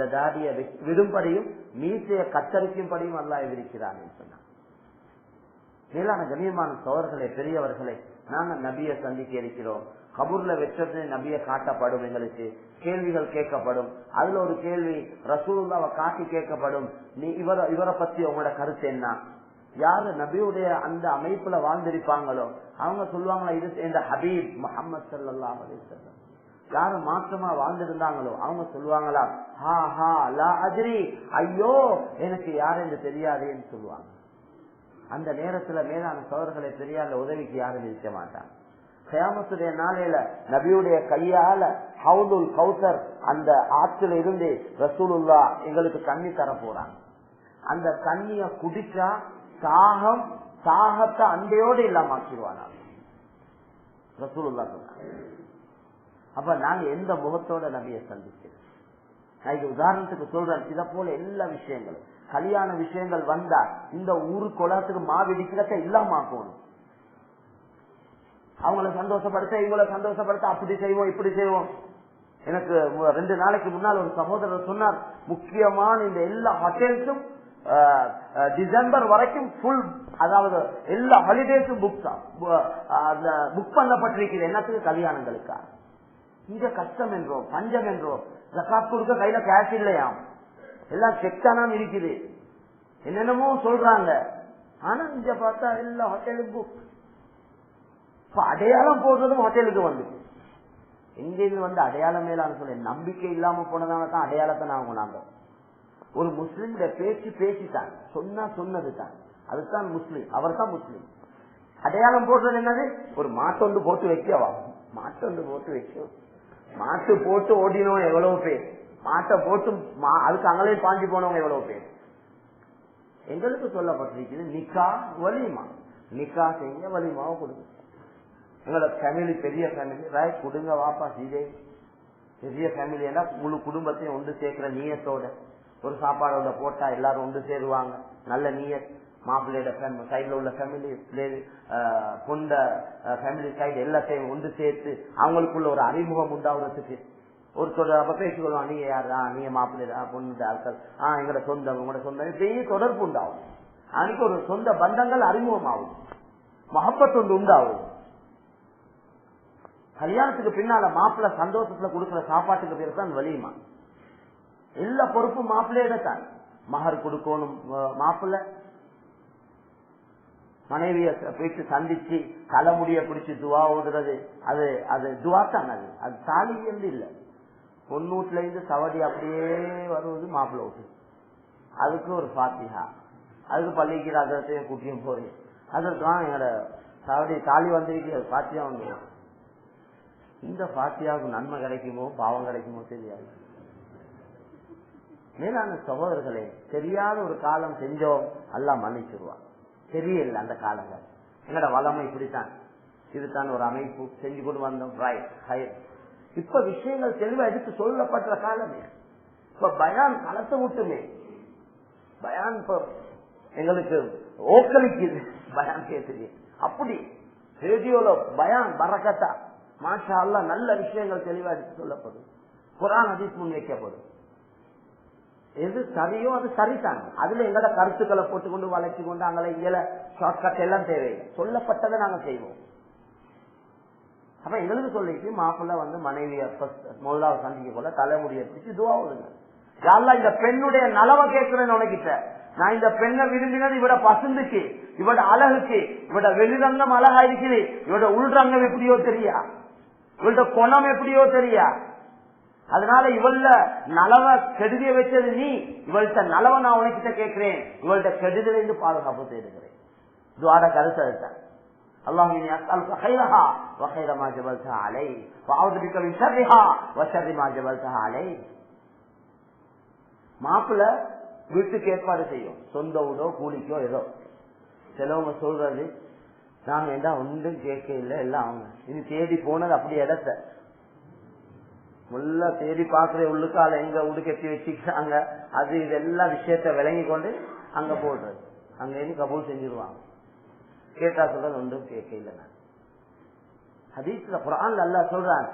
இந்த தாடிய விடும்படியும் மீசையை கத்தரிக்கும்படியும் அல்லா விதிக்கிறான் சொன்னான். மேலான கண்ணியமான சோழர்களே பெரியவர்களை நாங்க நபியை சந்திக்க இருக்கிறோம். கபூர்ல வெற்றது நபிய காட்டப்படும் எங்களுக்கு. கேள்விகள் கேட்கப்படும். அதுல ஒரு கேள்வி ரசூலுல்லாவை காட்டி கேட்கப்படும். நீ இவர இவரை பத்தி உங்களோட கருத்து என்ன? யாரு நபியுடைய அந்த அமைப்புல வாழ்ந்திருப்பாங்களோ அவங்க சொல்லுவாங்களா இது இந்த ஹபீப் முகமது சல்லா அலிசல்லம் யாரு மாற்றமா வாழ்ந்திருந்தாங்களோ அவங்க சொல்லுவாங்களா ஹா ஹா லா அஜிரி. ஐயோ எனக்கு யாரு என்று தெரியாதேன்னு சொல்லுவாங்க. அந்த நேரத்துல மேலான சோழர்களை தெரியாத உதவிக்கு யாரும் இருக்க மாட்டாங்க. கயாமத்துடைய நாளையில நபியுடைய கையால ஹவுதுல் கௌசர் அந்த ஆற்றில இருந்து ரசூலுல்லா எங்களுக்கு தண்ணி தர போறாங்க. அந்த தண்ணிய குடிச்சா சாகம் சாகத்தை அண்டையோடு இல்லாம ஆக்கிடுவானா ரசூலுல்லா சொன்னாங்க அப்ப நாங்க எந்த முகத்தோட நபிய சந்திக்கிறோம் நான் இது உதாரணத்துக்கு சொல்றேன். இத போல எல்லா விஷயங்களும். கல்யாண விஷயங்கள் வந்தா இந்த ஊரு குளத்துக்கு மாவிடிக்கிறத இல்லாம ஆக்கணும். அவங்கள சந்தோஷப்படுத்த இவங்கள சந்தோஷப்படுத்த அப்படி செய்வோம் இப்படி செய்வோம். எனக்கு ரெண்டு நாளைக்கு முன்னால் ஒரு சகோதரர் சொன்னார் முக்கியமான இந்த எல்லா ஹோட்டல்ஸும் டிசம்பர் வரைக்கும் ஃபுல் அதாவது எல்லா ஹாலிடேஸும் புக் புக் பண்ணப்பட்டிருக்கிறது. என்னத்துக்கு? கல்யாணங்களுக்கா? இத கஷ்டம் என்றோம் பஞ்சம் என்றோம் ஜக்காத் கொடுக்க கையில கேஷ் இல்லையாம் எல்லாம் செக் தானாம் இருக்குது என்னென்னமோ சொல்றாங்க. ஆனா இங்க பார்த்தா எல்லா ஹோட்டலும் புக் இப்ப அடையாளம் போடுறதும் ஹோட்டலுக்கு வந்து. எங்கிருந்து வந்து அடையாளம் மேலான்னு சொல்ல நம்பிக்கை இல்லாம போனதால தான் அடையாளத்தை நான் கொண்டாந்தோம். ஒரு முஸ்லீம் பேச்சு பேசிட்டாங்க சொன்னா சொன்னது தான் அதுதான் முஸ்லீம். அவர் தான் முஸ்லீம். அடையாளம் போடுறது என்னது? ஒரு மாட்டொண்டு போட்டு வைக்கவா? மாட்டொண்டு போட்டு வைக்க மாட்டு போட்டு ஓடினவங்க எவ்வளவு பேர்? மாட்டை போட்டு அதுக்கு அங்களே பாஞ்சு போனவங்க எவ்வளவு பேர்? எங்களுக்கு சொல்லப்பட்டிருக்கிறது நிக்கா வலிமா. நிக்கா செய்ய வலிமாவை கொடுங்க. எங்களோட ஃபேமிலி பெரிய ஃபேமிலி ராய் கொடுங்க வாப்பா சீதே. பெரிய ஃபேமிலி முழு குடும்பத்தையும் ஒன்று சேர்க்கிற நீயத்தோட. ஒரு சாப்பாடோட போட்டா எல்லாரும் ஒன்று சேருவாங்க. நல்ல நீயத். மாப்பிள்ளையோட சைட்ல உள்ள ஃபேமிலி கொண்ட ஃபேமிலி சைடு எல்லாத்தையும் ஒன்று சேர்த்து அவங்களுக்குள்ள ஒரு அறிமுகம் உண்டாகிறதுக்கு. ஒரு தொடர் அப்ப பேசிக்கொள்வான் நீங்க யாரா நீங்க மாப்பிள்ளை பொண்ணு ஆட்கள். ஆஹ் எங்களோட சொந்தம் உங்களோட சொந்தம். இப்படியே தொடர்பு உண்டாகும். அன்னைக்கு ஒரு சொந்த பந்தங்கள் அறிமுகமாகும். மகப்பத் ஒன்று உண்டாகும். கல்யாணத்துக்கு பின்னால மாப்பிள்ள சந்தோஷத்துல கொடுக்கிற சாப்பாட்டுக்கு பேர் தான் வலியுமா எல்லா பொறுப்பும் மாப்பிள்ளையிட தான். மகர் கொடுக்கணும் மாப்பிள்ள. மனைவிய போயிட்டு சந்திச்சு தலைமுடிய பிடிச்சு துவா ஓடுறது அது அது துவா தான் அது. அது தாலி என்று இல்லை. பொன்னூட்ல இருந்து சவடி அப்படியே வருவது மாப்பிள்ள வீட்டு. அதுக்கு ஒரு பாத்தியா அதுக்கு பள்ளிக்கு அதத்தையும் கூட்டியும் போறேன். அதற்கான தான் எங்களோட சவடி தாலி வந்திருக்கு. பாத்தியா வந்து. இந்த பாத்தியாவுக்கு நன்மை கிடைக்குமோ பாவம் கிடைக்குமோ தெரியாது. மேலான சகோதரர்களே தெரியாத ஒரு காலம் செஞ்சோம் எல்லாம் மன்னிச்சிருவான். தெரியல அந்த காலங்கள். என்னோட வளமை இப்படித்தான்? இதுதான் ஒரு அமைப்பு செஞ்சு கொண்டு வந்தோம். ரைட் இப்ப விஷயங்கள் தெளிவா எடுத்து சொல்லப்பட்ட காலமே இப்ப பயான் களத்தை விட்டுமே. பயான் எங்களுக்கு ஓக்களிக்குது பயான் கேட்டுது அப்படி ரேடியோல பயான் பறக்கத்தா. மாஷா அல்ல நல்ல விஷயங்கள் தெளிவா எடுத்து சொல்லப்படும் குரான் அதிஸ் முன் வைக்கப்படும். எது சரியோ அது சரிதான். அதுல எங்கட கருத்துக்களை போட்டுக்கொண்டு வளைச்சு கொண்டு அங்கே இங்கல ஷார்ட்கட் எல்லாம் தேவையில்லை சொல்லப்பட்டதை நாங்க செய்வோம். அப்ப எங்களுக்கு சொல்லிட்டு மாப்பிள்ள வந்து மனைவிய முதலாவது சந்திக்க போல தலைமுடிய பிடிச்சு துவா விடுங்க. யாரெல்லாம் இந்த பெண்ணுடைய நலவை கேட்கிறேன்னு உனக்கிட்ட? நான் இந்த பெண்ணை விரும்பினது இவட பசுந்துக்கு இவட அழகுக்கு இவட வெளிரங்கம் அழகா இருக்குது இவட உள்ரங்கம் எப்படியோ தெரியா? இவளோட குணம் எப்படியோ தெரியா? அதனால இவள்ல நலவ கெடுதிய வச்சது நீ இவள்கிட்ட நலவ நான் உனக்கிட்ட கேட்கிறேன் இவள்கிட்ட கெடுதலிருந்து பாதுகாப்பு செய்துகிறேன் துவாட கருத்து அதுதான் اللهم اني اسالك خيرها وخير ما جبلتها عليه واعوذ بك من شرها وشر ما جبلتها عليه மாப்பிள்ள வீட்டுக்கு ஏற்பாடு செய்யும் சொந்த வீடோ கூலிக்கோ ஏதோ சிலவங்க சொல்றது நாங்க என்ன ஒன்றும் கேட்க இல்லை எல்லாம் அவங்க இது தேடி போனது அப்படி இடத்த முல்ல தேடி பாக்குற உள்ளுக்கால எங்க உடுக்கெட்டி வச்சுக்கிறாங்க? அது இதெல்லாம் விஷயத்த விளங்கி கொண்டு அங்க போடுறது. அங்க இருந்து கபூல் செஞ்சிருவாங்க. கேட்டா சொல்றது ஒன்றும் கேட்கல நான். ஹதீஸ்ல குரான்ல அல்லா சொல்றான்.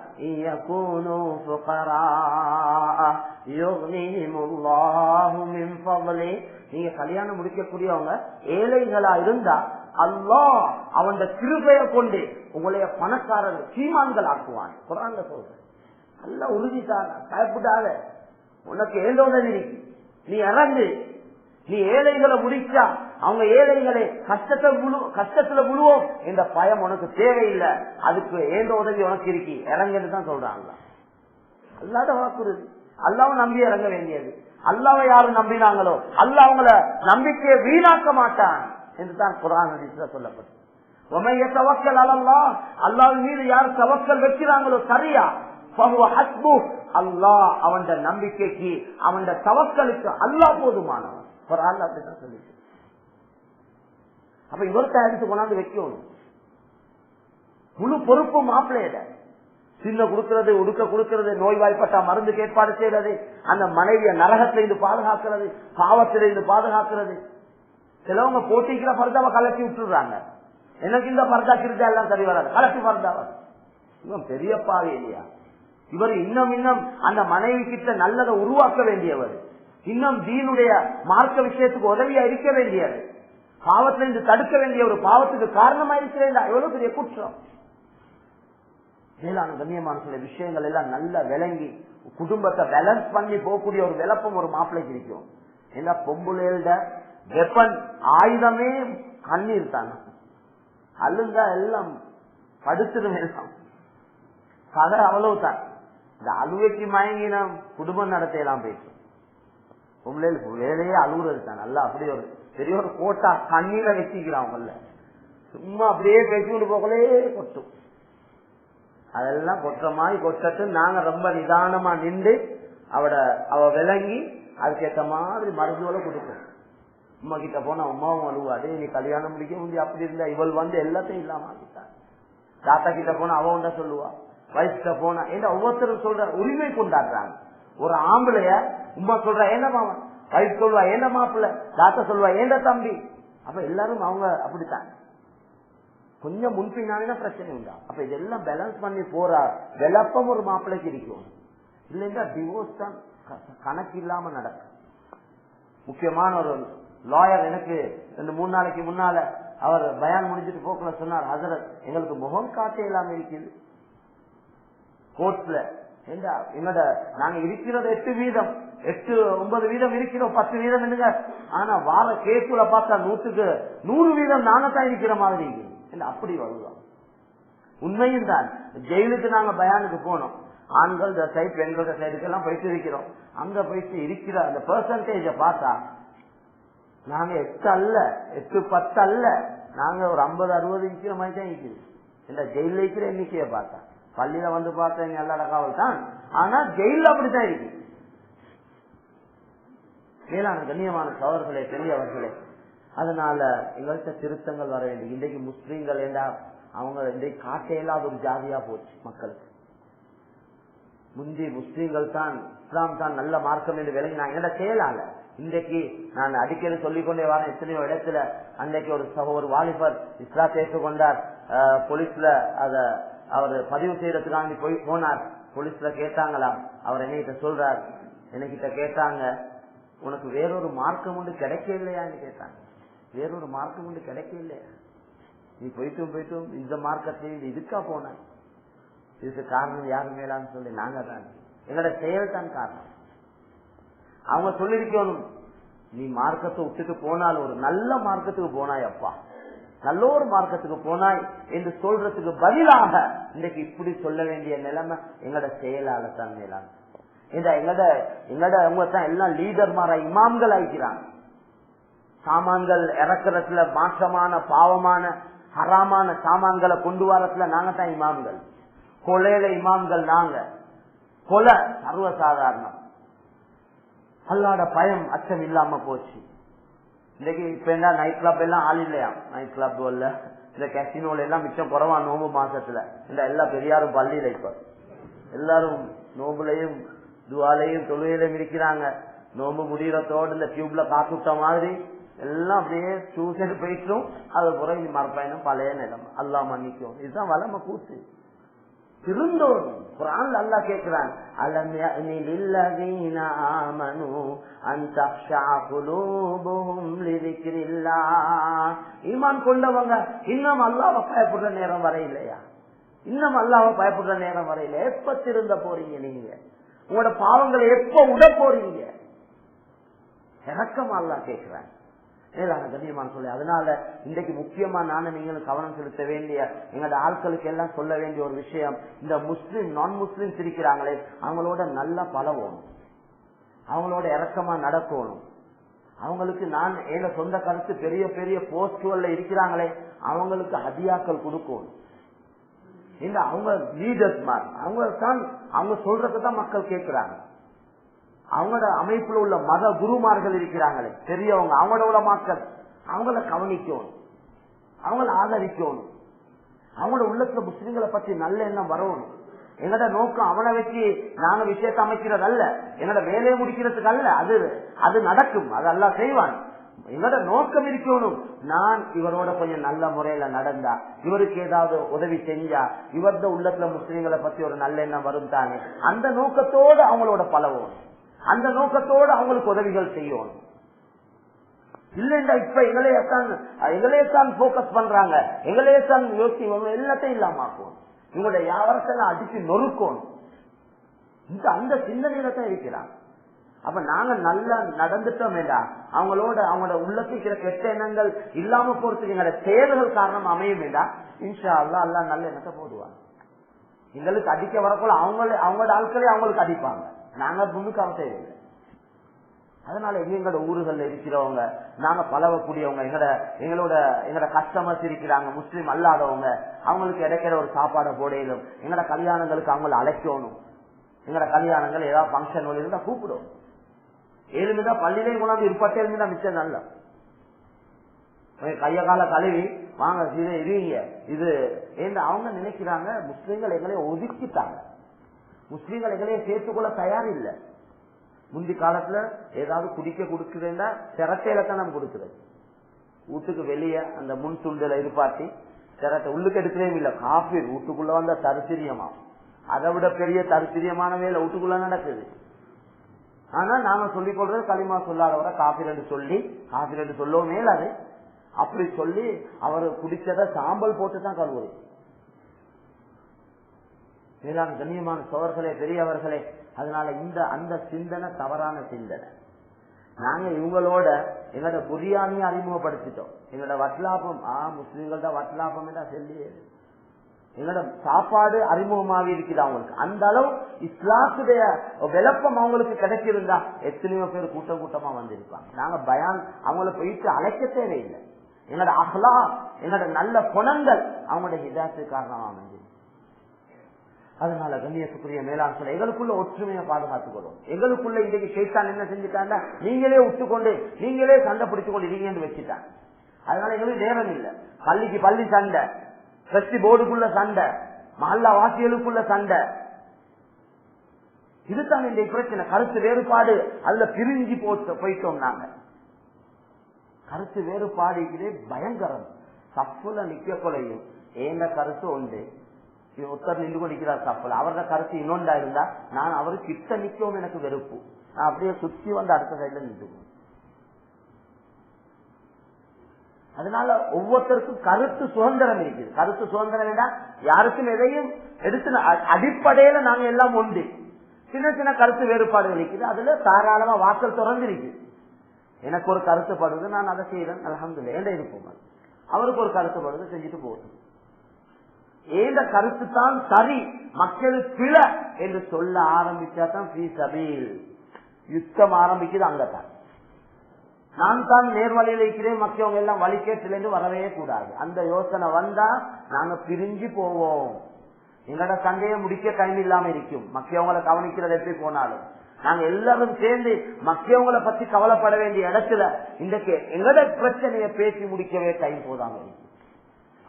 நீங்க கல்யாணம் முடிக்கக்கூடியவங்க ஏழைகளா இருந்தா அல்லா அவன் கிருபையை கொண்டு உங்களைய பணக்காரர்கள் சீமான்கள் ஆக்குவான் குரான்ல சொல்றேன். நல்ல உறுதிதான் பயப்படாத. உனக்கு ஏந்தோதல் இருக்கு. நீ இறங்கு. நீ ஏழைகளை முடிச்சா அவங்க ஏழைகளை கஷ்டத்தை கஷ்டத்துல முழுவோம். இந்த பயம் உனக்கு தேவையில்லை. அதுக்கு ஏந்த உதவி உனக்கு இருக்கு. இறங்குன்னு தான் சொல்றாங்க. அல்லாத வாக்குறுதி அல்லாவும் நம்பி இறங்க வேண்டியது. அல்லாவை யாரும் நம்பினாங்களோ அல்ல அவங்கள நம்பிக்கையை வீணாக்க மாட்டான் என்றுதான் குரான் சொல்லப்பட்டது. உமைய தவக்கல் அல்லா அல்லாவின் மீது யார் தவக்கல் வைக்கிறாங்களோ சரியா? அல்லாஹ் அவன் நம்பிக்கைக்கு அவன் தவக்கலுக்கு அல்லா போதுமானவன். குரான் அப்படிதான் சொல்லிட்டு. அப்ப இவர்த்த எடுத்து கொண்டாந்து வைக்கணும். முழு பொறுப்பு மாப்பிள்ளையிட. சின்ன கொடுக்கிறது உடுக்க கொடுக்கிறது நோய்வாய்ப்பட்டா மருந்து ஏற்பாடு செய்யறது அந்த மனைவிய நரகத்திலிருந்து பாதுகாக்கிறது பாவத்திலிருந்து பாதுகாக்கிறது. சிலவங்க போட்டிக்கிற பர்தாவை கலட்டி விட்டுறாங்க எனக்கு இந்த பர்தா கிருதா எல்லாம் சரி வராது. கலட்டி பர்தாவா. இவன் பெரிய பாவி இல்லையா? இவர் இன்னும் இன்னும் அந்த மனைவி கிட்ட நல்லதை உருவாக்க வேண்டியவர். இன்னும் தீனுடைய மார்க்க விஷயத்துக்கு உதவியா இருக்க வேண்டியது பாவத்திலிருந்து தடுக்க வேண்டிய ஒரு பாவத்துக்கு காரணமா இருக்கிறேன் எவ்வளவு பெரிய குற்றம். மேலான கண்ணியமான சில விஷயங்கள் எல்லாம் நல்லா விளங்கி குடும்பத்தை பேலன்ஸ் பண்ணி போகக்கூடிய ஒரு விளப்பம் ஒரு மாப்பிள்ளைக்கு இருக்கும். ஏன்னா பொம்புலேட வெப்பன் ஆயுதமே கண்ணீர் தானே? அழுந்தா எல்லாம் படுத்துடும் எல்லாம். கதை அவ்வளவுதான். இந்த அழுவைக்கு மயங்கின குடும்பம் நடத்தையெல்லாம் பேசும் பொம்பளைகளுக்கு வேலையே அழுகுறது தான். நல்லா அப்படியே ஒரு பெரிய ஒரு கோட்டா தண்ணீரை வச்சுக்கிறான் உங்கள சும்மா அப்படியே பேசிக்கிட்டு போகலே கொட்டும் அதெல்லாம் கொட்டுற மாதிரி கொட்டட்டு நாங்க ரொம்ப நிதானமா நின்று அவட அவ விளங்கி அதுக்கேற்ற மாதிரி மருந்துகளை கொடுப்போம். உமா கிட்ட போனா அம்மாவும் அழுவாது நீ கல்யாணம் முடிக்க முடியும் அப்படி இருந்தா இவள் வந்து எல்லாத்தையும் இல்லாம தாத்தா கிட்ட போனா அவன் ஒன்ன சொல்லுவா. வயசுல போனா ஏன்னா ஒவ்வொருத்தரும் சொல்ற உரிமை கொண்டாடுறாங்க. ஒரு ஆம்பளைய உமா சொல்றா என்ன மாமன் வயசு சொல்லுவா என்ன மாப்பிள்ள? தாத்தா சொல்லுவா ஏண்ட தம்பி? அப்ப எல்லாரும் அவங்க அப்படித்தான். கொஞ்சம் முன்பின்னாலே பிரச்சனை உண்டா? அப்ப இதெல்லாம் பேலன்ஸ் பண்ணி போற விளப்பம் ஒரு மாப்பிள்ளைக்கு இருக்கும். இல்லைன்னா டிவோர்ஸ் தான் கணக்கு இல்லாம நடக்கும். முக்கியமான ஒரு லாயர் எனக்கு ரெண்டு மூணு நாளைக்கு முன்னால அவர் பயான் முடிஞ்சிட்டு போக்குல சொன்னார் ஹசரத் எங்களுக்கு முகம் காட்ட இல்லாம இருக்குது. கோர்ட்ல. என்னோட? நாங்க இருக்கிறது எட்டு வீதம். எட்டு ஒன்பது வீதம் இருக்கிறோம் பத்து வீதம் என்னங்க? ஆனா வார கேக்குல பார்த்தா நூத்துக்கு நூறு வீதம் நாங்க தான் இருக்கிற மாதிரி அப்படி வருவோம் உண்மையும் தான். ஜெயிலுக்கு நாங்க பயானுக்கு போனோம். ஆண்கள் சைட் பெண்களோட சைடுக்கு எல்லாம் போயிட்டு இருக்கிறோம். அங்க போயிட்டு இருக்கிற அந்த பெர்சன்டேஜ பார்த்தா நாங்க எட்டு அல்ல எட்டு பத்து அல்ல. நாங்க ஒரு ஐம்பது அறுபது இருக்கிற மாதிரி தான் இருக்குது இந்த ஜெயில இருக்கிற எண்ணிக்கையை பார்த்தா. பள்ளியில வந்து பார்த்தா நல்ல காவல் தான். ஆனா ஜெயில அப்படித்தான் இருக்கு. மேலான கண்ணியமான சோழர்களே பெரியவர்களே அதனால எங்கள்கிட்ட திருத்தங்கள் வர வேண்டும். இன்றைக்கு முஸ்லீம்கள் என்ன அவங்க இன்றைக்கு காட்ட இல்லாத ஒரு ஜாதியா போச்சு மக்களுக்கு. முந்தி முஸ்லீம்கள் தான் இஸ்லாம் தான் நல்ல மார்க்கம் என்று விளங்கினாங்க நான் என்னோட செயலால இன்றைக்கு நான் அடிக்கடி சொல்லிக்கொண்டே வரேன் எத்தனையோ இடத்துல அன்றைக்கு ஒரு ஒரு வாலிபர் இஸ்லாம் ஏற்றுக்கொண்டார். போலீஸ்ல அத அவர் பதிவு செய்யறதுக்காண்டி போய் போனார். போலீஸ்ல கேட்டாங்களா அவர் என்கிட்ட சொல்றார் என்கிட்ட கேட்டாங்க உனக்கு வேறொரு மார்க்கம் ஒன்று கிடைக்க இல்லையான்னு கேட்டாங்க. வேறொரு மார்க்கம் ஒன்று கிடைக்க இல்லையா நீ போயிட்டும் போயிட்டும் இந்த மார்க்கத்தில் இதுக்கா போன? இதுக்கு காரணம் யாரு மேலான்னு சொல்லி நாங்க தான். எங்களோட செயல் தான் காரணம். அவங்க சொல்லிருக்கணும் நீ மார்க்கத்தை விட்டுட்டு போனால் ஒரு நல்ல மார்க்கத்துக்கு போனாய் அப்பா. நல்ல ஒரு மார்க்கத்துக்கு போனாய் என்று சொல்றதுக்கு பதிலாக இன்னைக்கு இப்படி சொல்ல வேண்டிய நிலைமை எங்களோட செயலால தான் மேலான எங்கட எங்கட அவங்க தான் எல்லாம் லீடர் மாற இமாம்கள் ஆயிக்கிறாங்க. சாமான்கள் இறக்குறதுல மாற்றமான பாவமான ஹராமான சாமான்களை கொண்டு வரத்துல நாங்க தான் இமாம்கள். கொலையில இமாம்கள் நாங்க. கொலை சர்வசாதாரணம். அல்லாட பயம் அச்சம் இல்லாம போச்சு. இன்னைக்கு இப்ப என்ன நைட் கிளப் எல்லாம் ஆள் இல்லையா? நைட் கிளப் இல்ல. இந்த கேசினோல எல்லாம் மிச்சம் குறவா நோம்பு மாசத்துல. இந்த எல்லா பெரியாரும் பள்ளியில இப்ப. எல்லாரும் நோம்புலையும் துவாலையும் தொழுகையிலும் இருக்கிறாங்க. நோம்பு முடிகிறத்தோடு இந்த டியூப்ல காத்துட்ட மாதிரி எல்லாம் அப்படியே சூசைடு போயிட்டும் அது பிறகு மறப்பாயினும் பழைய நிலம். அல்லா மன்னிக்கும். இதுதான் வளம கூத்து. திருந்தோணும் குரான் அல்லா கேட்கிறான் அலம் யஅனி ஆமனு அன் தக்ஷா குலூபுஹும் லிذிக்ரில்லாஹ் ஈமான் கொண்டவங்க இன்னும் அல்லாஹ்வை பயப்படுற நேரம் வர இல்லையா இன்னும் அல்லாஹ்வை பயப்படுற நேரம் வரையில எப்ப திருந்த போறீங்க நீங்க? உங்களோட பாவங்களை எப்ப உட போறீங்க? இறக்கம் அல்லா கேட்கிறான் மேலான கண்ணியமான சொல்லு. அதனால இன்றைக்கு முக்கியமா நானும் நீங்களும் கவனம் செலுத்த வேண்டிய எங்களோட ஆட்களுக்கு எல்லாம் சொல்ல வேண்டிய ஒரு விஷயம் இந்த முஸ்லீம் நான் முஸ்லீம்ஸ் இருக்கிறாங்களே அவங்களோட நல்லா பழகணும். அவங்களோட இறக்கமா நடக்கணும். அவங்களுக்கு நான் ஏன சொந்த கருத்து பெரிய பெரிய போஸ்டுகள்ல இருக்கிறாங்களே அவங்களுக்கு ஹதியாக்கள் கொடுக்கணும். இந்த அவங்க லீடர்ஸ் மாதிரி அவங்க தான் அவங்க சொல்றதை தான் மக்கள் கேட்கிறாங்க அவங்களோட அமைப்புல உள்ள மத குருமார்கள் இருக்கிறாங்களே பெரியவங்க அவங்களோட மக்கள் அவங்கள கவனிக்கணும். அவங்கள ஆதரிக்கணும். அவங்களோட உள்ளத்துல முஸ்லீம்களை பத்தி நல்ல எண்ணம் வரணும். எங்கட நோக்கம் அவனை வச்சு நாங்க விஷயத்தை அமைக்கிறது அல்ல எங்கட வேலையை முடிக்கிறதுக்கு அல்ல அது அது நடக்கும். அதெல்லாம் செய்வான். எங்களோட நோக்கம் இருக்கணும். நான் இவரோட கொஞ்சம் நல்ல முறையில நடந்தா இவருக்கு ஏதாவது உதவி செஞ்சா இவரது உள்ளத்துல முஸ்லீம்களை பத்தி ஒரு நல்ல எண்ணம் வரும் தானே. அந்த நோக்கத்தோடு அவங்களோட பழவோம் அந்த நோக்கத்தோடு அவங்களுக்கு உதவிகள் செய்யணும். இல்லைண்டா இப்ப எங்களையத்தான் எங்களையத்தான் போக்கஸ் பண்றாங்க. எங்களையத்தான் யோசி எல்லாத்தையும் இல்லாம உங்களுடைய இவங்களுடைய வியாபாரத்தெல்லாம் அடிச்சு நொறுக்கணும். இந்த அந்த சிந்தனையில தான் இருக்கிறான். அப்ப நாங்க நல்லா நடந்துட்டோம் அவங்களோட அவங்களோட உள்ளத்துக்கிற கெட்ட எண்ணங்கள் இல்லாம போறதுக்கு எங்களோட தேவைகள் காரணம் அமையும் இன்ஷா அல்லா அல்லா நல்ல எண்ணத்தை போடுவாங்க எங்களுக்கு அடிக்க வரக்குள்ள அவங்களே அவங்களோட ஆட்களே அவங்களுக்கு அடிப்பாங்க. நாங்க முன்னுக்கு அவன் அதனால எங்களோட ஊர்கள்ல இருக்கிறவங்க நாங்க பழகக்கூடியவங்க எங்களோட எங்களோட எங்களோட கஸ்டமர்ஸ் இருக்கிறாங்க முஸ்லீம் அல்லாதவங்க அவங்களுக்கு இடைக்கிற ஒரு சாப்பாடை போடையிலும் எங்களோட கல்யாணங்களுக்கு அவங்கள அழைக்கணும். எங்களோட கல்யாணங்கள் ஏதாவது பங்கன் இருந்தா கூப்பிடும். ஏழுமிதா பள்ளியிலே கொண்டாந்து இருப்பட்டே இருந்தா மிச்சம் நல்ல கைய கால கழுவி வாங்க இது இது அவங்க நினைக்கிறாங்க முஸ்லீம்கள் எங்களை ஒதுக்கிட்டாங்க. முஸ்லீம்கள் எங்களையே சேர்த்துக்கொள்ள தயார் இல்லை முந்தி காலத்துல ஏதாவது குடிக்க கொடுக்குதுன்னா சிரட்டையில தான் நம்ம கொடுக்குறது. வீட்டுக்கு வெளியே அந்த முன் துண்டுல இருப்பாட்டி திரட்டை உள்ளுக்கு எடுக்கிறே இல்லை. காஃபி வீட்டுக்குள்ள வந்த தரிசிரியமா? அதை விட பெரிய தரிசிரியமான வேலை வீட்டுக்குள்ள நடக்குது. ஆனா நாம சொல்லிக் கொள்றது களிமா சொல்லாதவரை காஃபி ரெண்டு சொல்லி காஃபி ரெண்டு சொல்லவும் மேலாது அப்படி சொல்லி அவர் குடிச்சத சாம்பல் போட்டு தான் கழுவுறது. மேலாம் கண்ணியமான சோர்களே பெரியவர்களே அதனால இந்த அந்த சிந்தனை தவறான சிந்தனை. நாங்க இவங்களோட எங்களோட புரியாமையை அறிமுகப்படுத்திட்டோம். எங்களோட வட்லாபம் ஆ முஸ்லீம்கள் தான் வட்லாபம் தான் சொல்லி. எங்களோட சாப்பாடு அறிமுகமாவே இருக்குது அவங்களுக்கு. அந்த அளவு இஸ்லாத்துடைய விளப்பம் அவங்களுக்கு கிடைச்சிருந்தா எத்தனையோ பேர் கூட்டம் கூட்டமா வந்திருப்பாங்க. நாங்க பயான் அவங்கள போயிட்டு அழைக்க தேவையில்லை. எங்களோட அஹ்லா எங்களோட நல்ல குணங்கள் அவங்களோட ஹிதாத்து காரணமா அமைஞ்சிருக்கு. அதனால கண்ணியத்துக்குரிய மேலாண் சொல்ல எங்களுக்குள்ள ஒற்றுமையை பாதுகாத்துக் கொள்ளும் எங்களுக்குள்ள இன்றைக்கு ஷேத்தான் என்ன செஞ்சுட்டாங்க நீங்களே விட்டுக்கொண்டு நீங்களே சண்டை பிடிச்சு கொண்டு இருக்கீங்கன்னு வச்சுட்டாங்க அதனால எங்களுக்கு நேரம் இல்லை. பள்ளிக்கு பள்ளி சண்டை ஃபெஸ்டி போர்டுக்குள்ள சண்டை மல்லா வாசிகளுக்குள்ள சண்டை. இதுதான் இந்த பிரச்சனை. கருத்து வேறுபாடு அதுல பிரிஞ்சு போட்டு போயிட்டோம் நாங்க. கருத்து வேறுபாடு இதே பயங்கரம். தப்புல நிக்க கொலையும். ஏந்த கருத்து உண்டு? ஒருத்தர் நின்று கொண்டிருக்கிறார் தப்புல அவரோட கருத்து இன்னொன்றா இருந்தா நான் அவரு கிட்ட நிற்கவும் எனக்கு வெறுப்பு. நான் அப்படியே சுத்தி வந்து அடுத்த சைட்ல நின்று அதனால ஒவ்வொருத்தருக்கும் கருத்து சுதந்திரம் இருக்குது. கருத்து சுதந்திரம் யாருக்கும் எதையும் எடுத்து அடிப்படையில நாங்க எல்லாம் உண்டு. சின்ன சின்ன கருத்து வேறுபாடுகள் இருக்குது. அதுல தாராளமா வாக்கல் திறந்து இருக்கு. எனக்கு ஒரு கருத்துப்படுது நான் அதை செய்யறேன் அலமதுல ஏண்ட இருப்போம் அவருக்கு ஒரு கருத்துப்படுது செஞ்சுட்டு போகுது ஏந்த கருத்து தான் சரி. மக்கள் பிழ என்று சொல்ல ஆரம்பிச்சா தான் யுத்தம் ஆரம்பிக்குது அங்கதான். நான் தான் நேர்வழியில் இருக்கிறேன் மக்கள் எல்லாம் வழிகேட்டிலிருந்து வரவே கூடாது. அந்த யோசனை வந்தா நாங்க பிரிஞ்சு போவோம். எங்களோட சண்டையை முடிக்க டைம் இல்லாம இருக்கும். மக்கியவங்களை கவனிக்கிறது எப்படி போனாலும். நாங்க எல்லாரும் சேர்ந்து மக்கியவங்களை பத்தி கவலைப்பட வேண்டிய இடத்துல இன்றைக்கு எங்களோட பிரச்சனையை பேசி முடிக்கவே டைம் போதாம இருக்கும்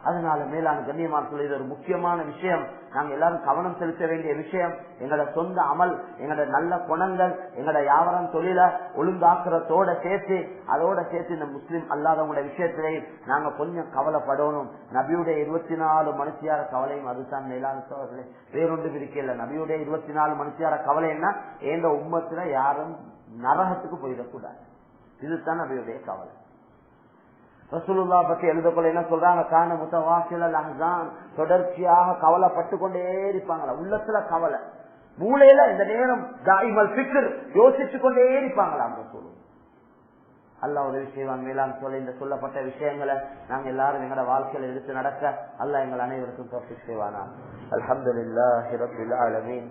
அதனால மேலான கண்ணியமான சொல்லி இது ஒரு முக்கியமான விஷயம். நாங்க எல்லாரும் கவனம் செலுத்த வேண்டிய விஷயம். எங்களோட சொந்த அமல் எங்களோட நல்ல குணங்கள் எங்களோட வியாபாரம் தொழில ஒழுங்காக்குறதோட சேர்த்து அதோட சேர்த்து இந்த முஸ்லிம் அல்லாதவங்களோட விஷயத்திலேயும் நாங்க கொஞ்சம் கவலைப்படணும். நபியுடைய இருபத்தி நாலு மனுஷியார கவலையும் அதுதான் மேலான சோழர்களே வேறொன்று இருக்கல நபியுடைய இருபத்தி நாலு மனுஷியார கவலைன்னா எங்க உம்மத்துல யாரும் நரகத்துக்கு போயிடக்கூடாது. இதுதான் நபியுடைய கவலை. ரசூலுல்லா பத்தி எழுதக்குள்ள என்ன சொல்றாங்க? காண முத்தவாசில அஹான் தொடர்ச்சியாக கவலை பட்டு கொண்டே இருப்பாங்களா? உள்ளத்துல கவலை. மூளையில இந்த நேரம் தாய்மல் பிக்கர் யோசிச்சு கொண்டே இருப்பாங்களா அந்த சொல்லு அல்ல ஒரு விஷயம் வேளாண் சொல்ல இந்த சொல்லப்பட்ட விஷயங்களை நாங்க எல்லாரும் எங்களோட வாழ்க்கையில எடுத்து நடக்க அல்ல எங்கள் அனைவருக்கும் தோப்பி செய்வானா அலமதுல்லா ஹிரபுல்லா அலமீன்